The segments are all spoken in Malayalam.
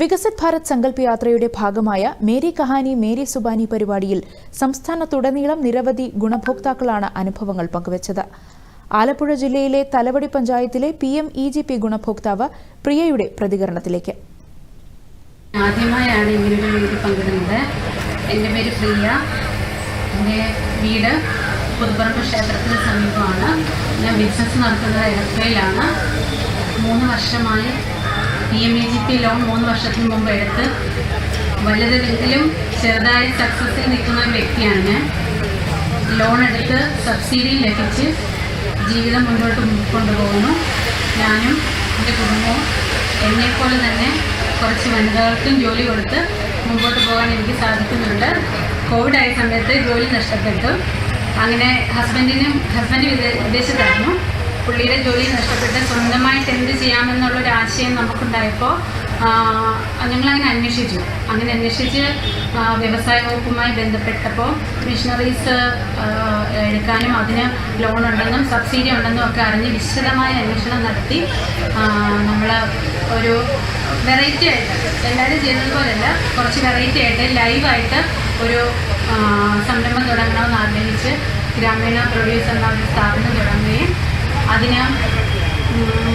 വികസിത് ഭാരത് സങ്കല്പ് യാത്രയുടെ ഭാഗമായ മേരി കഹാനി മേരി സുബാനി പരിപാടിയിൽ സംസ്ഥാനത്തുടനീളം നിരവധി ഗുണഭോക്താക്കളാണ് അനുഭവങ്ങൾ പങ്കുവച്ചത്. ആലപ്പുഴ ജില്ലയിലെ തലവടി പഞ്ചായത്തിലെ P M E G P ഗുണഭോക്താവ് പ്രിയയുടെ പ്രതികരണത്തിലേക്ക്. ആദ്യമായാണ് ഇങ്ങനൊരു വേദി പങ്കിടുന്നത്. എന്റെ പേര് പ്രിയ. എന്റെ വീട് പുതുപ്പറമ്പ് ക്ഷേത്രത്തിന് സമീപമാണ്. ഞാൻ ബിസിനസ് നടത്തുന്നത് എടപ്പയിലാണ് മൂന്ന് വർഷമായി P M E G P loan മൂന്ന് വർഷത്തിന് മുമ്പ് എടുത്ത് വലുതെങ്കിലും ചെറുതായി സക്സസ്സിൽ നിൽക്കുന്ന ഒരു വ്യക്തിയാണ്. ഞാൻ ലോൺ എടുത്ത് സബ്സിഡി ലഭിച്ച് ജീവിതം മുന്നോട്ട് കൊണ്ടുപോകുന്നു. ഞാനും എന്റെ കുടുംബവും എന്നെപ്പോലെ തന്നെ കുറച്ച് വനിതകൾക്കും ജോലി കൊടുത്ത് മുമ്പോട്ട് പോകാൻ എനിക്ക് സാധിക്കുന്നുണ്ട്. കോവിഡായ സമയത്ത് ജോലി നഷ്ടപ്പെട്ടു. അങ്ങനെ ഹസ്ബൻഡിനും ഹസ്ബൻഡ് വിദേ- വിദേശത്തായിരുന്നു. പുള്ളിയുടെ ജോലി നഷ്ടപ്പെട്ട് സ്വന്തമായിട്ട് എന്ത് ചെയ്യാമെന്നുള്ളൊരു ആശയം നമുക്കുണ്ടായപ്പോൾ ഞങ്ങളങ്ങനെ അന്വേഷിച്ചു. അങ്ങനെ അന്വേഷിച്ച് വ്യവസായ വകുപ്പുമായി ബന്ധപ്പെട്ടപ്പോൾ മിഷണറീസ് എടുക്കാനും അതിന് ലോൺ ഉണ്ടെന്നും സബ്സിഡി ഉണ്ടെന്നും ഒക്കെ അറിഞ്ഞ് വിശദമായ അന്വേഷണം നടത്തി നമ്മൾ ഒരു വെറൈറ്റി ആയിട്ട് എല്ലാവരും ചെയ്യുന്നത് പോലെയല്ല കുറച്ച് വെറൈറ്റി ആയിട്ട് ലൈവായിട്ട് ഒരു സംരംഭം തുടങ്ങണമെന്ന് ആഗ്രഹിച്ച് ഗ്രാമീണ പ്രൊഡ്യൂസ് എന്ന സ്ഥാപനം തുടങ്ങുകയും അതിന് ഉം,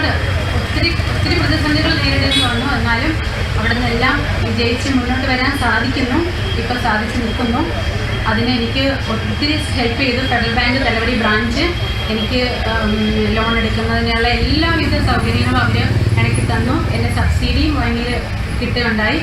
ഒരുപാട് ഒത്തിരി ഒത്തിരി പ്രതിസന്ധികൾ നേരിടേണ്ടി വന്നു. എന്നാലും അവിടെ നിന്നെല്ലാം വിജയിച്ച് മുന്നോട്ട് വരാൻ സാധിക്കുന്നു. ഇപ്പം സാധിച്ചു നിൽക്കുന്നു. അതിനെനിക്ക് ഒത്തിരി ഹെൽപ്പ് ചെയ്തു. ഫെഡറൽ ബാങ്ക് തലവടി ബ്രാഞ്ച് എനിക്ക് ലോൺ എടുക്കുന്നതിനുള്ള എല്ലാവിധ സൗകര്യങ്ങളും അവർ എനിക്ക് തന്നു. എന്റെ സബ്സിഡിയും ഭയങ്കര കിട്ടുകയുണ്ടായി.